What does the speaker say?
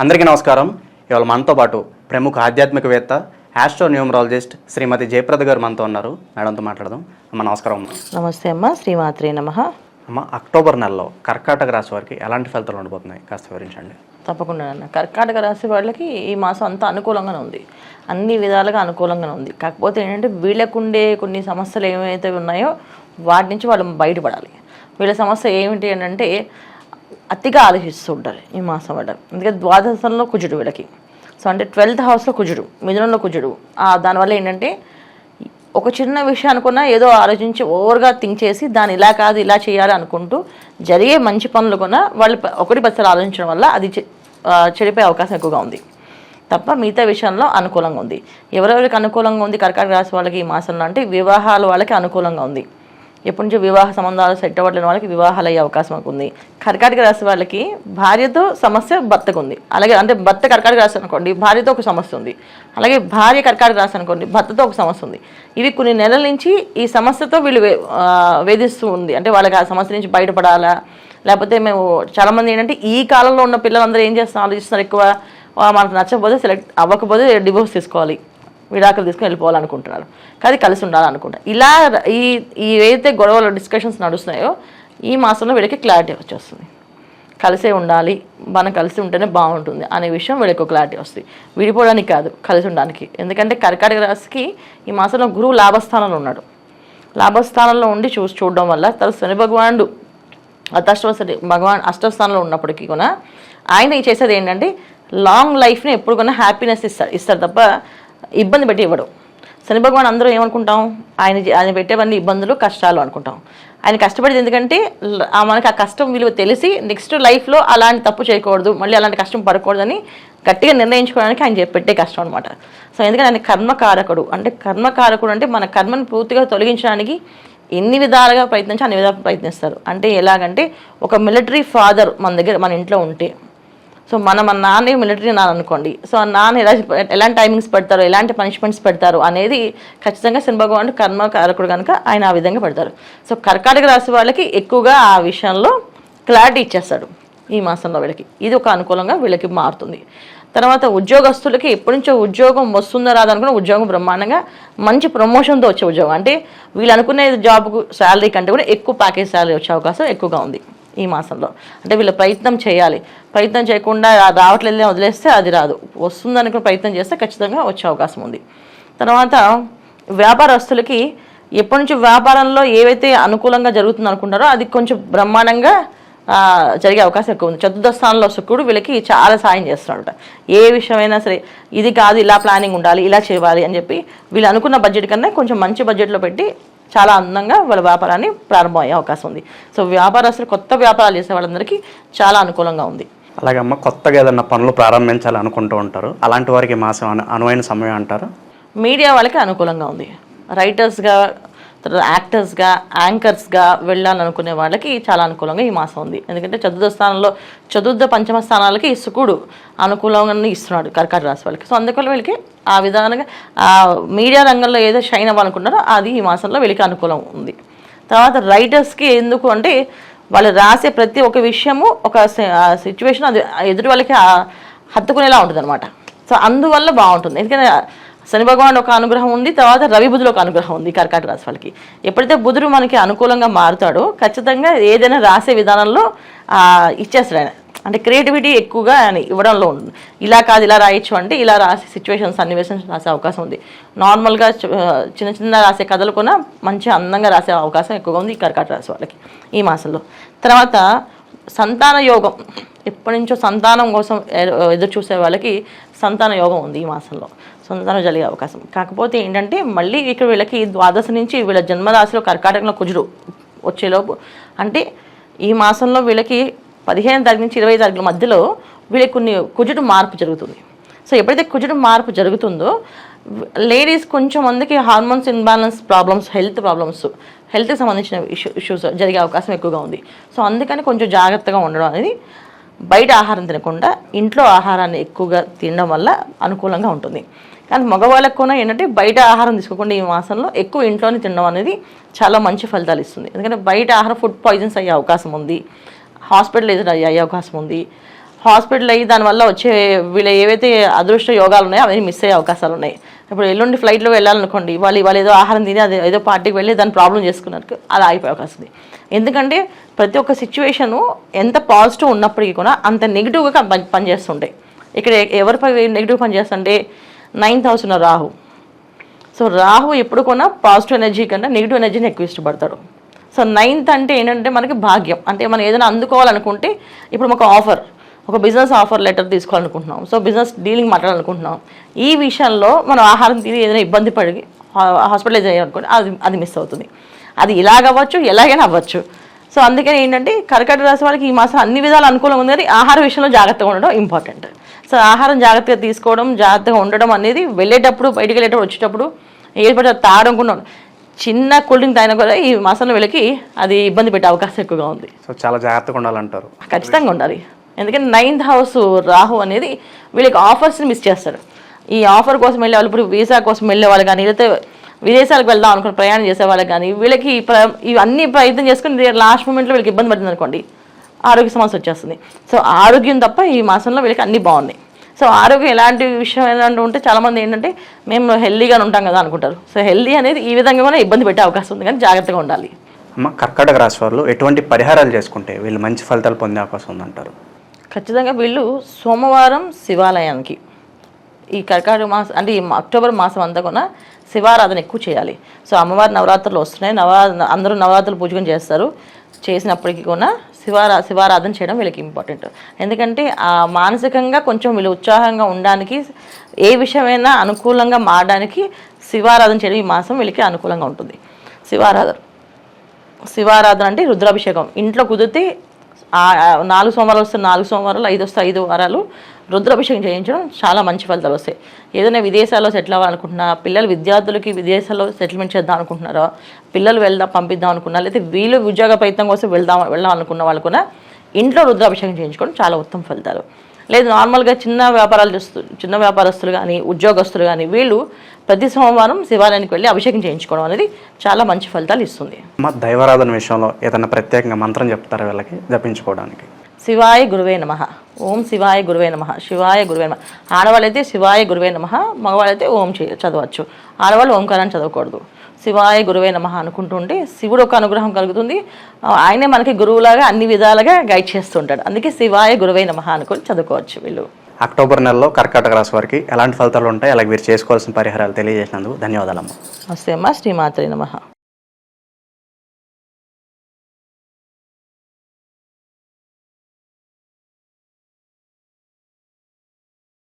అందరికీ నమస్కారం. ఇవాళ మనతో పాటు ప్రముఖ ఆధ్యాత్మికవేత్త ఆస్ట్రో న్యూమరాలజిస్ట్ శ్రీమతి జయప్రద గారు మనతో ఉన్నారు. మేడంతో మాట్లాడదాం. అమ్మ నమస్కారం అమ్మ. నమస్తే అమ్మ శ్రీమాత్రే నమ. అమ్మ అక్టోబర్ నెలలో కర్కాటక రాశి వారికి ఎలాంటి ఫలితాలు ఉండబోతున్నాయి? కాస్త వివరించండి. తప్పకుండా అన్న కర్కాటక రాశి వాళ్ళకి ఈ మాసం అంతా అనుకూలంగానే ఉంది. అన్ని విధాలుగా అనుకూలంగానే ఉంది. కాకపోతే ఏంటంటే వీళ్ళకుండే కొన్ని సమస్యలు ఏమైతే ఉన్నాయో వాటి నుంచి వాళ్ళు బయటపడాలి. వీళ్ళ సమస్య ఏమిటి అంటే అతిగా ఆలోచిస్తూ ఉంటారు ఈ మాసం వాళ్ళ ఎందుకంటే ద్వాదశంలో కుజుడు వీళ్ళకి. సో అంటే ట్వెల్త్ హౌస్లో కుజుడు మిథునంలో కుజుడు. దానివల్ల ఏంటంటే ఒక చిన్న విషయం అనుకున్నా ఏదో ఆలోచించి ఓవర్గా థింక్ చేసి దాన్ని ఇలా కాదు ఇలా చేయాలి అనుకుంటూ జరిగే మంచి పనులు కూడా వాళ్ళు ఒకటి పచ్చలు ఆలోచించడం వల్ల అది చె- చెడిపోయే అవకాశం ఎక్కువగా ఉంది. తప్ప మిగతా విషయంలో అనుకూలంగా ఉంది. ఎవరెవరికి అనుకూలంగా ఉంది కర్కాటక రాశి వాళ్ళకి ఈ మాసంలో అంటే వివాహాల వాళ్ళకి అనుకూలంగా ఉంది. ఎప్పటి నుంచో వివాహ సంబంధాలు సెట్ అవ్వట్లేని వాళ్ళకి వివాహాలు అయ్యే అవకాశం ఉంది. కర్కాటక రాశి వాళ్ళకి భార్యతో సమస్య భర్తకు ఉంది. అలాగే అంటే భర్త కర్కాటక రాశి అనుకోండి భార్యతో ఒక సమస్య ఉంది. అలాగే భార్య కర్కాటక రాశి అనుకోండి భర్తతో ఒక సమస్య ఉంది. ఇవి కొన్ని నెలల నుంచి ఈ సమస్యతో వీళ్ళు వేధిస్తూ ఉంది. అంటే వాళ్ళకి ఆ సమస్య నుంచి బయటపడాలా? లేకపోతే మేము చాలామంది ఏంటంటే ఈ కాలంలో ఉన్న పిల్లలందరూ ఏం చేస్తున్నారు? ఆలోచిస్తున్నారు ఎక్కువ. మనకు నచ్చకపోతే సెలెక్ట్ అవ్వకపోతే డివోర్స్ తీసుకోవాలి. విడాకులు తీసుకుని వెళ్ళిపోవాలనుకుంటున్నారు. కానీ కలిసి ఉండాలనుకుంటారు ఇలా ఈ ఈ ఏదైతే గొడవలు డిస్కషన్స్ నడుస్తున్నాయో ఈ మాసంలో వీళ్ళకి క్లారిటీ వచ్చేస్తుంది. కలిసే ఉండాలి మనం కలిసి ఉంటేనే బాగుంటుంది అనే విషయం వీళ్ళకి ఒక క్లారిటీ వస్తుంది. విడిపోవడానికి కాదు కలిసి ఉండడానికి. ఎందుకంటే కర్కాటక రాశికి ఈ మాసంలో గురువు లాభస్థానంలో ఉన్నాడు. లాభస్థానంలో ఉండి చూసి చూడడం వల్ల తన శని భగవానుడు అష్టాష్టమ భగవాన్ అష్టస్థానంలో ఉన్నప్పటికీ కూడా ఆయన చేసేది ఏంటంటే లాంగ్ లైఫ్ని ఎప్పుడు కూడా హ్యాపీనెస్ ఇస్తారు. ఇస్తారు తప్ప ఇబ్బంది పెట్టి ఇవ్వడు. శని భగవాన్ అందరూ ఏమనుకుంటాం? ఆయన ఆయన పెట్టేవన్నీ ఇబ్బందులు కష్టాలు అనుకుంటాం. ఆయన కష్టపడేది ఎందుకంటే ఆ మనకి ఆ కష్టం విలువ తెలిసి నెక్స్ట్ లైఫ్లో అలాంటి తప్పు చేయకూడదు మళ్ళీ అలాంటి కష్టం పడకూడదని గట్టిగా నిర్ణయించుకోవడానికి ఆయన చెప్పి పెట్టే కష్టం అనమాట సో ఎందుకంటే ఆయన కర్మకారకుడు. అంటే కర్మకారకుడు అంటే మన కర్మను పూర్తిగా తొలగించడానికి ఎన్ని విధాలుగా ప్రయత్నించి అన్ని విధాలుగా ప్రయత్నిస్తారు. అంటే ఎలాగంటే ఒక మిలిటరీ ఫాదర్ మన దగ్గర మన ఇంట్లో ఉంటే. సో మన మన నాన్న మిలిటరీ నాన్న అనుకోండి. సో ఆ నాన్న ఎలా ఎలాంటి టైమింగ్స్ పెడతారు ఎలాంటి పనిష్మెంట్స్ పెడతారు అనేది ఖచ్చితంగా శని భగవానుడు కర్మకారకుడు కనుక ఆయన ఆ విధంగా పెడతారు. సో కర్కాటక రాశి వాళ్ళకి ఎక్కువగా ఆ విషయంలో క్లారిటీ ఇచ్చేస్తాడు ఈ మాసంలో వీళ్ళకి. ఇది ఒక అనుకూలంగా వీళ్ళకి మారుతుంది. తర్వాత ఉద్యోగస్తులకి ఎప్పటి నుంచో ఉద్యోగం వస్తుందో రాదనుకున్న ఉద్యోగం బ్రహ్మాండంగా మంచి ప్రమోషన్తో వచ్చే ఉద్యోగం. అంటే వీళ్ళు అనుకునే జాబ్కు శాలరీ కంటే కూడా ఎక్కువ ప్యాకేజ్ శాలరీ వచ్చే అవకాశం ఎక్కువగా ఉంది. ఈ మాసంలో. అంటే వీళ్ళు ప్రయత్నం చేయాలి. ప్రయత్నం చేయకుండా రావట్లేదు వదిలేస్తే అది రాదు. వస్తుందనుకుని ప్రయత్నం చేస్తే ఖచ్చితంగా వచ్చే అవకాశం ఉంది. తర్వాత వ్యాపారస్తులకి ఎప్పటి నుంచి వ్యాపారంలో ఏవైతే అనుకూలంగా జరుగుతుంది అనుకుంటారో అది కొంచెం బ్రహ్మాండంగా జరిగే అవకాశం ఎక్కువ ఉంది. చతుర్థ స్థానంలో శుక్రుడు వీళ్ళకి చాలా సాయం చేస్తున్నాడు ఏ విషయమైనా సరే ఇది కాదు ఇలా ప్లానింగ్ ఉండాలి ఇలా చేయాలి అని చెప్పి వీళ్ళు అనుకున్న బడ్జెట్ కన్నా కొంచెం మంచి బడ్జెట్లో పెట్టి చాలా అందంగా వాళ్ళ వ్యాపారాన్ని ప్రారంభం అయ్యే అవకాశం ఉంది. సో వ్యాపారస్తులు కొత్త వ్యాపారాలు చేసే వాళ్ళందరికీ చాలా అనుకూలంగా ఉంది. అలాగే అమ్మ కొత్తగా ఏదన్నా పనులు ప్రారంభించాలి అనుకుంటూ ఉంటారు. అలాంటి వారికి మాసం అను- అనువైన సమయం అంటారు? మీడియా వాళ్ళకి అనుకూలంగా ఉంది. రైటర్స్గా యాక్టర్స్గా యాంకర్స్గా వెళ్ళాలనుకునే వాళ్ళకి చాలా అనుకూలంగా ఈ మాసం ఉంది. ఎందుకంటే చతుర్థ స్థానంలో చతుర్థ పంచమ స్థానాలకి ఇసుకుడు శుకుడు అనుకూలంగా ఇస్తున్నాడు కర్కాటక రాశి వాళ్ళకి. సో అందుకని వీళ్ళకి ఆ విధానంగా ఆ మీడియా రంగంలో ఏదో షైన్ అవ్వాలనుకున్నారో అది ఈ మాసంలో వీళ్ళకి అనుకూలం ఉంది. తర్వాత రైటర్స్కి ఎందుకు అంటే వాళ్ళు రాసే ప్రతి ఒక్క విషయము ఒక సిచ్యువేషన్ అది ఎదుటి వాళ్ళకి హత్తుకునేలా ఉంటుంది అనమాట సో అందువల్ల బాగుంటుంది. ఎందుకంటే శని భగవాన్ ఒక అనుగ్రహం ఉంది తర్వాత రవి బుధుడు ఒక అనుగ్రహం ఉంది కర్కాటక రాశి వాళ్ళకి. ఎప్పుడైతే బుధుడు మనకి అనుకూలంగా మారుతాడో ఖచ్చితంగా ఏదైనా రాసే విధానంలో ఇచ్చేస్తాడు ఆయన. అంటే క్రియేటివిటీ ఎక్కువగా ఆయన ఇవ్వడంలో ఉంది. ఇలా కాదు ఇలా రాయొచ్చు అంటే ఇలా రాసే సిచ్యువేషన్స్ సన్నివేషన్స్ రాసే అవకాశం ఉంది. నార్మల్గా చిన్న చిన్న రాసే కథలు కూడా మంచి అందంగా రాసే అవకాశం ఎక్కువగా ఉంది ఈ కర్కాటక రాశి వాళ్ళకి ఈ మాసంలో. తర్వాత సంతాన యోగం. ఎప్పటి నుంచో సంతానం కోసం ఎదురు చూసే వాళ్ళకి సంతాన యోగం ఉంది ఈ మాసంలో. సంతానం జరిగే అవకాశం. కాకపోతే ఏంటంటే మళ్ళీ ఇక్కడ వీళ్ళకి ద్వాదశ నుంచి వీళ్ళ జన్మరాశిలో కర్కాటకంలో కుజుడు వచ్చేలోపు అంటే ఈ మాసంలో వీళ్ళకి పదిహేను తారీఖు నుంచి ఇరవై తారీఖుల మధ్యలో వీళ్ళకి కొన్ని కుజుడు మార్పు జరుగుతుంది. సో ఎప్పుడైతే కుజుడు మార్పు జరుగుతుందో లేడీస్ కొంచెం మందికి hormones imbalance problems health problems హెల్త్కి సంబంధించిన ఇష్యూ ఇష్యూస్ జరిగే అవకాశం ఎక్కువగా ఉంది. సో అందుకని కొంచెం జాగ్రత్తగా ఉండడం అనేది బయట ఆహారం తినకుండా ఇంట్లో ఆహారాన్ని ఎక్కువగా తినడం వల్ల అనుకూలంగా ఉంటుంది. కానీ మగవాళ్ళకు కూడా ఏంటంటే బయట ఆహారం తీసుకోకుండా ఈ మాసంలో ఎక్కువ ఇంట్లోనే తినడం అనేది చాలా మంచి ఫలితాలు ఇస్తుంది. ఎందుకంటే బయట ఆహారం ఫుడ్ పాయిజన్స్ అయ్యే అవకాశం ఉంది. హాస్పిటల్ అయ్యే అవకాశం ఉంది. హాస్పిటల్ అయ్యి దానివల్ల వచ్చే వీళ్ళ ఏవైతే అదృష్ట యోగాలు ఉన్నాయో అవన్నీ మిస్ అయ్యే అవకాశాలు ఉన్నాయి. ఇప్పుడు ఎల్లుండి ఫ్లైట్లో వెళ్ళాలనుకోండి వాళ్ళు వాళ్ళు ఏదో ఆహారం తిని అది ఏదో పార్టీకి వెళ్ళి దాన్ని ప్రాబ్లం చేసుకున్నారు. అలా అయిపోయే అవకాశం ఉంది. ఎందుకంటే ప్రతి ఒక్క సిచ్యువేషను ఎంత పాజిటివ్ ఉన్నప్పటికీ కూడా అంత నెగిటివ్గా పని పనిచేస్తుంటాయి ఇక్కడ ఎవరిపై నెగిటివ్ పనిచేస్తుంటే నైన్త్ హౌస్ ఉన్న రాహు. సో రాహు ఎప్పుడు కొన్నా పాజిటివ్ ఎనర్జీ కన్నా నెగిటివ్ ఎనర్జీని ఎక్కువ ఇష్టపడతాడు. సో నైన్త్ అంటే ఏంటంటే మనకి భాగ్యం. అంటే మనం ఏదైనా అందుకోవాలనుకుంటే ఇప్పుడు ఒక ఆఫర్. ఒక బిజినెస్ ఆఫర్ లెటర్ తీసుకోవాలనుకుంటున్నాం. సో బిజినెస్ డీలింగ్ మాట్లాడాలనుకుంటున్నాం. ఈ విషయంలో మనం ఆహారం తిని ఏదైనా ఇబ్బంది పడి హాస్పిటలైజ్ అయ్యాలనుకోండి అది అది మిస్ అవుతుంది. అది ఇలాగ అవ్వచ్చు ఎలాగైనా అవ్వచ్చు. సో అందుకని ఏంటంటే కర్కట రాశి వాళ్ళకి ఈ మాసం అన్ని విధాలు అనుకూలంగా ఉంది కానీ ఆహార విషయంలో జాగ్రత్తగా ఉండడం ఇంపార్టెంట్ సో ఆహారం జాగ్రత్తగా తీసుకోవడం జాగ్రత్తగా ఉండడం అనేది వెళ్ళేటప్పుడు బయటికి వెళ్ళేటప్పుడు వచ్చేటప్పుడు కూడా ఉండదు. చిన్న కూల్ డ్రింక్ తాగినా కూడా ఈ మాసంలో వీళ్ళకి అది ఇబ్బంది పెట్టే అవకాశం ఎక్కువగా ఉంది. సో చాలా జాగ్రత్తగా ఉండాలంటారు. ఖచ్చితంగా ఉండాలి. ఎందుకంటే నైన్త్ హౌస్ రాహు అనేది వీళ్ళకి ఆఫర్స్ని మిస్ చేస్తారు. ఈ ఆఫర్ కోసం వెళ్ళే వాళ్ళు ఇప్పుడు వీసా కోసం వెళ్ళే వాళ్ళు కానీ లేకపోతే విదేశాలకు వెళ్దాం అనుకుని ప్రయాణం చేసే వాళ్ళకి కానీ వీళ్ళకి ప్ర ఇవన్నీ ప్రయత్నం చేసుకుని లాస్ట్ మూమెంట్లో వీళ్ళకి ఇబ్బంది పడుతుంది అనుకోండి ఆరోగ్య సమస్య వచ్చేస్తుంది. సో ఆరోగ్యం తప్ప ఈ మాసంలో వీళ్ళకి అన్నీ బాగున్నాయి. సో ఆరోగ్యం ఎలాంటి విషయం ఎలాంటి ఉంటే చాలామంది ఏంటంటే మేము హెల్దీగా ఉంటాం కదా అనుకుంటారు. సో హెల్దీ అనేది ఈ విధంగా కూడా ఇబ్బంది పెట్టే అవకాశం ఉంది కానీ జాగ్రత్తగా ఉండాలి. అమ్మ కర్కాటక రాశి వాళ్ళు ఎటువంటి పరిహారాలు చేసుకుంటే వీళ్ళు మంచి ఫలితాలు పొందే అవకాశం ఉందంటారు? ఖచ్చితంగా వీళ్ళు సోమవారం శివాలయానికి. ఈ కర్కాటక మాసం అంటే ఈ అక్టోబర్ మాసం అంతా కూడా శివారాధన ఎక్కువ చేయాలి. సో అమ్మవారి నవరాత్రులు వస్తున్నాయి. నవరా అందరూ నవరాత్రులు పూజకం చేస్తారు. చేసినప్పటికీ కూడా శివారా శివారాధన చేయడం వీళ్ళకి ఇంపార్టెంట్. ఎందుకంటే ఆ మానసికంగా కొంచెం వీళ్ళు ఉత్సాహంగా ఉండడానికి ఏ విషయమైనా అనుకూలంగా మారడానికి శివారాధన చేయడం ఈ మాసం వీళ్ళకి అనుకూలంగా ఉంటుంది. శివారాధన శివారాధన అంటే రుద్రాభిషేకం. ఇంట్లో కుదిరితే నాలుగు సోమవారాలు వస్తే నాలుగు సోమవారాలు ఐదు వస్తే ఐదు వారాలు రుద్రాభిషేకం చేయించడం చాలా మంచి ఫలితాలు వస్తాయి. ఏదైనా విదేశాల్లో సెటిల్ అవ్వాలనుకుంటున్నా పిల్లలు విద్యార్థులకి విదేశాల్లో సెటిల్మెంట్ చేద్దాం అనుకుంటున్నారా పిల్లలు వెళ్దాం పంపిద్దాం అనుకున్నా లేకపోతే వీళ్ళు ఉద్యోగ ప్రయత్నం కోసం వెళ్దాం వెళ్దాం అనుకున్న వాళ్ళు కూడా ఇంట్లో రుద్రాభిషేకం చేయించుకోవడం చాలా ఉత్తమ ఫలితాలు. లేదు నార్మల్గా చిన్న వ్యాపారాలు చూస్తూ చిన్న వ్యాపారస్తులు కానీ ఉద్యోగస్తులు కానీ వీళ్ళు ప్రతి సోమవారం శివాలయానికి వెళ్ళి అభిషేకం చేయించుకోవడం అనేది చాలా మంచి ఫలితాలు ఇస్తుంది. మా దైవారాధన విషయంలో ఏదైనా ప్రత్యేకంగా మంత్రం చెప్తారా వీళ్ళకి? జపించుకోవడానికి. శివాయ గురువే నమ. ఓం శివాయ గురువే నమ. శివాయ గురువే నమ. ఆడవాళ్ళైతే శివాయ గురువే నమ. మగవాళ్ళైతే ఓం చే చదవచ్చు. ఆడవాళ్ళు ఓంకారాన్ని చదవకూడదు. శివాయ గురువే నమ అనుకుంటుంటే శివుడు ఒక అనుగ్రహం కలుగుతుంది. ఆయనే మనకి గురువులాగా అన్ని విధాలుగా గైడ్ చేస్తుంటాడు. అందుకే శివాయ గురువే నమ అనుకొని చదువుకోవచ్చు వీళ్ళు. అక్టోబర్ నెలలో కర్కాటక రాశి వారికి ఎలాంటి ఫలితాలు ఉంటాయి? అలాగే వీరు చేసుకోవాల్సిన పరిహారాలు తెలియజేసినందుకు ధన్యవాదాలమ్మ నమస్తే అమ్మ. శ్రీమాత్రి నమ.